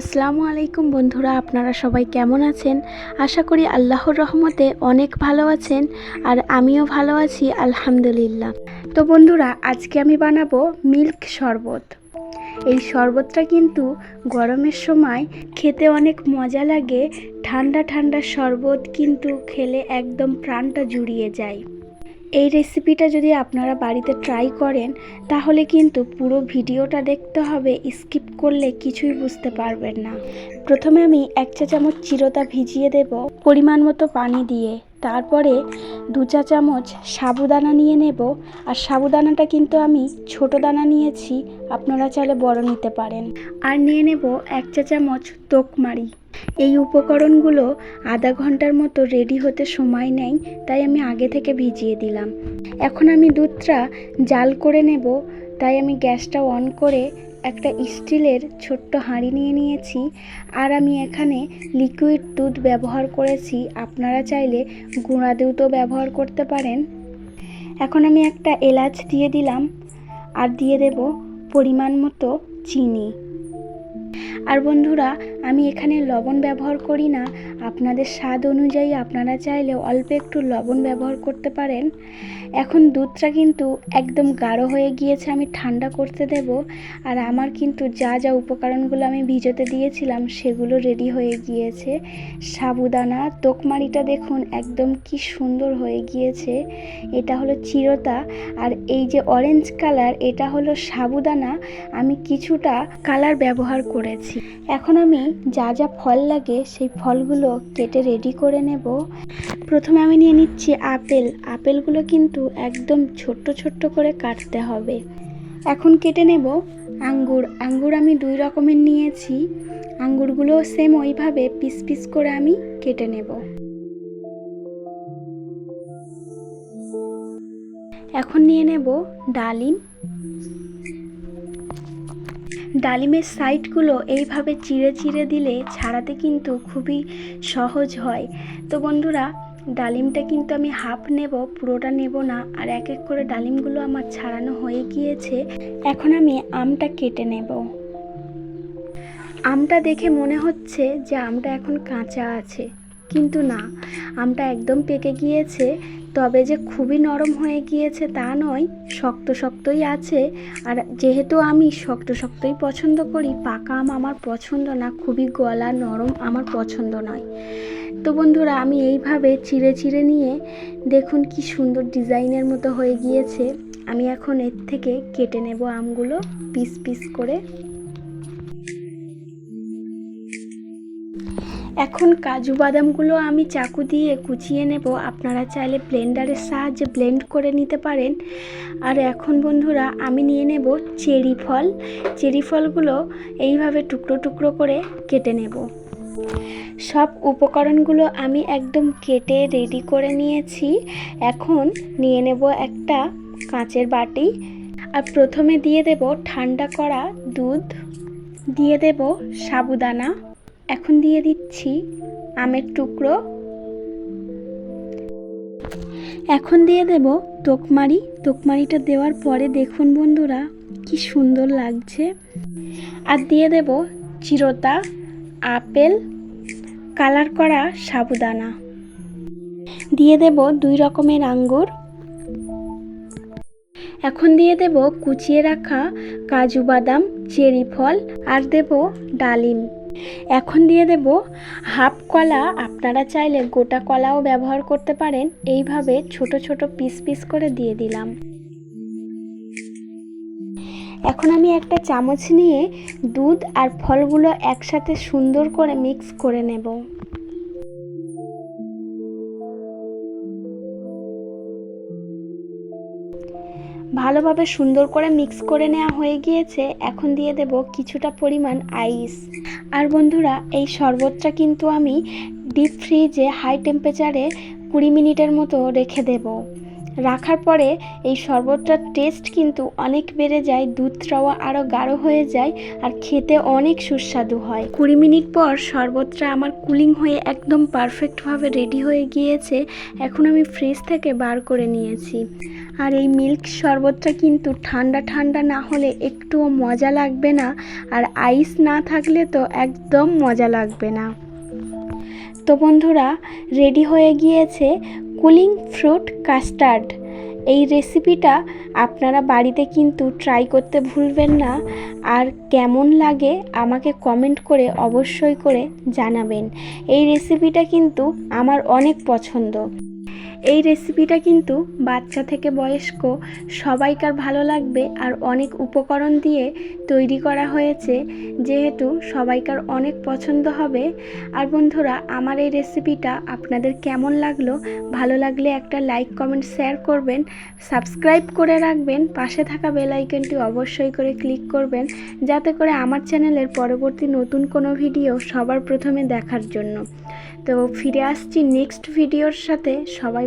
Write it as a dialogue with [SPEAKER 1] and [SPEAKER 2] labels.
[SPEAKER 1] আসসালামু আলাইকুম বন্ধুরা, আপনারা সবাই কেমন আছেন? আশা করি আল্লাহর রহমতে অনেক ভালো আছেন আর আমিও ভালো আছি, আলহামদুলিল্লাহ। তো বন্ধুরা, আজকে আমি বানাবো মিল্ক শরবত। এই শরবতটা কিন্তু গরমের সময় খেতে অনেক মজা লাগে, ঠান্ডা ঠান্ডা শরবত কিন্তু খেলে একদম প্রাণটা জুড়িয়ে যায়। এই রেসিপিটা যদি আপনারা বাড়িতে ট্রাই করেন, তাহলে কিন্তু পুরো ভিডিওটা দেখতে হবে স্কিপ করলে কিছুই বুঝতে পারবেন না। প্রথমে আমি এক চা চামচ চিরতা ভিজিয়ে দেব, পরিমাণ মতো পানি দিয়ে। তারপরে দু চা চামচ সাবুদানা নিয়ে নেব। আর সাবুদানাটা কিন্তু আমি ছোট দানা নিয়েছি, আপনারা চাইলে বড় নিতে পারেন। আর নিয়ে নেব এক চা চামচ তোকমারি। এই উপকরণগুলো আধা ঘণ্টার মতো রেডি হতে সময় নেয়, তাই আমি আগে থেকে ভিজিয়ে দিলাম। এখন আমি দুধটা জাল করে নেব, তাই আমি গ্যাসটা অন করে একটা স্টিলের ছোট্ট হাঁড়ি নিয়ে নিয়েছি আর আমি এখানে লিকুইড দুধ ব্যবহার করেছি। আপনারা চাইলে গুঁড়া দুধও ব্যবহার করতে পারেন। এখন আমি একটা এলাচ দিয়ে দিলাম আর দিয়ে দেব পরিমাণ মতো চিনি। আর বন্ধুরা আমি এখানে লবণ ব্যবহার করি না। আপনাদের স্বাদ অনুযায়ী আপনারা চাইলে অল্প একটু লবণ ব্যবহার করতে পারেন। এখন দুধটা কিন্তু একদম গাঢ় হয়ে গিয়েছে, আমি ঠান্ডা করতে দেব। আর আমার কিন্তু যা যা উপকরণগুলো আমি ভিজোতে দিয়েছিলাম, সেগুলো রেডি হয়ে গিয়েছে। সাবুদানা, তোকমারিটা দেখুন একদম কি সুন্দর হয়ে গিয়েছে। এটা হলো চিরতা। আর এই যে অরেঞ্জ কালার এটা হলো সাবুদানা। আমি কিছুটা কালার ব্যবহার করেছি। এখন আমি যা যা ফল লাগে সেই ফলগুলো কেটে রেডি করে নেব। প্রথমে আমি নিয়ে নিচ্ছি আপেল। আপেলগুলো কিন্তু একদম ছোট্ট ছোট্ট করে কাটতে হবে। এখন কেটে নেব আঙ্গুর। আঙ্গুর আমি দুই রকমের নিয়েছি। আঙ্গুরগুলো সেম ওইভাবে পিস পিস করে আমি কেটে নেব। এখন নিয়ে নেব ডালিম। ডালিমের সাইডগুলো এইভাবে চিড়ে চিড়ে দিলে ছাড়াতে কিন্তু খুবই সহজ হয়। তো বন্ধুরা, ডালিমটা কিন্তু আমি হাফ নেব, পুরোটা নেব না। আর এক এক করে ডালিমগুলো আমার ছাড়ানো হয়ে গিয়েছে। এখন আমি আমটা কেটে নেব। আমটা দেখে মনে হচ্ছে যে আমটা এখন কাঁচা আছে। কিন্তু না, আমটা একদম পেকে গিয়েছে, তবে যে খুবই নরম হয়ে গিয়েছে তা নয়, শক্ত শক্তই আছে, আর যেহেতু আমি শক্ত শক্তই পছন্দ করি, পাকা আম আমার পছন্দ না, খুবই গলা নরম আমার পছন্দ নয়। তো বন্ধুরা, আমি এইভাবে চিড়ে চিড়ে নিয়ে দেখুন কি সুন্দর ডিজাইনের মতো হয়ে গিয়েছে। আমি এখন এর থেকে কেটে নেব আমগুলো, পিস পিস করে। এখন কাজু বাদামগুলো আমি চাকু দিয়ে কুচিয়ে নেব। আপনারা চাইলে ব্লেন্ডারের সাহায্যে ব্লেন্ড করে নিতে পারেন। আর এখন বন্ধুরা, আমি নিয়ে নেব চেরি ফল। চেরি ফলগুলো এইভাবে টুকরো টুকরো করে কেটে নেব। সব উপকরণগুলো আমি একদম কেটে রেডি করে নিয়েছি। এখন নিয়ে নেব একটা কাঁচের বাটি। আর প্রথমে দিয়ে দেব ঠান্ডা করা দুধ। দিয়ে দেব সাবুদানা। এখন দিয়ে দিচ্ছি আমের টুকরো। এখন দিয়ে দেব তোকমারি। তোকমারিটা দেওয়ার পরে দেখুন বন্ধুরা, কি সুন্দর লাগছে। আর দিয়ে দেব চিরতা, আপেল, কালার করা সাবুদানা। দিয়ে দেব দুই রকমের আঙ্গুর। এখন দিয়ে দেব কুচিয়ে রাখা কাজু বাদাম, চেরি ফল, আর দেব ডালিম। এখন দিয়ে দেব হাফ কলা। আপনারা চাইলে গোটা কলাও ব্যবহার করতে পারেন। এইভাবে ছোট ছোট পিস পিস করে দিয়ে দিলাম। এখন আমি একটা চামচ নিয়ে দুধ আর ফলগুলো একসাথে সুন্দর করে মিক্স করে নেব। ভালোভাবে সুন্দর করে মিক্স করে নেওয়া হয়ে গিয়েছে, এখন দিয়ে দেব কিছুটা পরিমাণ আইস আর বন্ধুরা, এই শরবতটা কিন্তু আমি ডিপ ফ্রিজে হাই টেম্পারেচারে কুড়ি মিনিটের মতো রেখে দেব। রাখার পরে এই শরবতটার টেস্ট কিন্তু অনেক বেড়ে যায়, দুধ দুধটাও আরও গাঢ় হয়ে যায় আর খেতে অনেক সুস্বাদু হয়। কুড়ি মিনিট পর শরবতটা আমার কুলিং হয়ে একদম পারফেক্টভাবে রেডি হয়ে গিয়েছে, এখন আমি ফ্রিজ থেকে বার করে নিয়েছি। আর এই মিল্ক শরবতটা কিন্তু ঠান্ডা ঠান্ডা না হলে একটুও মজা লাগবে না, আর আইস না থাকলে তো একদম মজা লাগবে না। তো বন্ধুরা রেডি হয়ে গিয়েছে কুলিং ফ্রুট কাস্টার্ড। এই রেসিপিটা আপনারা বাড়িতে কিন্তু ট্রাই করতে ভুলবেন না। আর কেমন লাগে আমাকে কমেন্ট করে অবশ্যই করে জানাবেন। এই রেসিপিটা কিন্তু আমার অনেক পছন্দ। এই রেসিপিটা কিন্তু বাচ্চা থেকে বয়স্ক সবাইকার ভালো লাগবে আর অনেক উপকরণ দিয়ে তৈরি করা হয়েছে, যেহেতু সবাইকার অনেক পছন্দ হবে। আর বন্ধুরা, আমার এই রেসিপিটা আপনাদের কেমন লাগল? ভালো লাগলে একটা লাইক কমেন্ট শেয়ার করবেন। সাবস্ক্রাইব করে রাখবেন। পাশে থাকা বেল আইকনটি অবশ্যই করে ক্লিক করবেন, যাতে করে আমার চ্যানেলের পরবর্তী নতুন কোনো ভিডিও সবার প্রথমে দেখার জন্য। তো ফিরে আসছি নেক্সট ভিডিওর সাথে। সবাই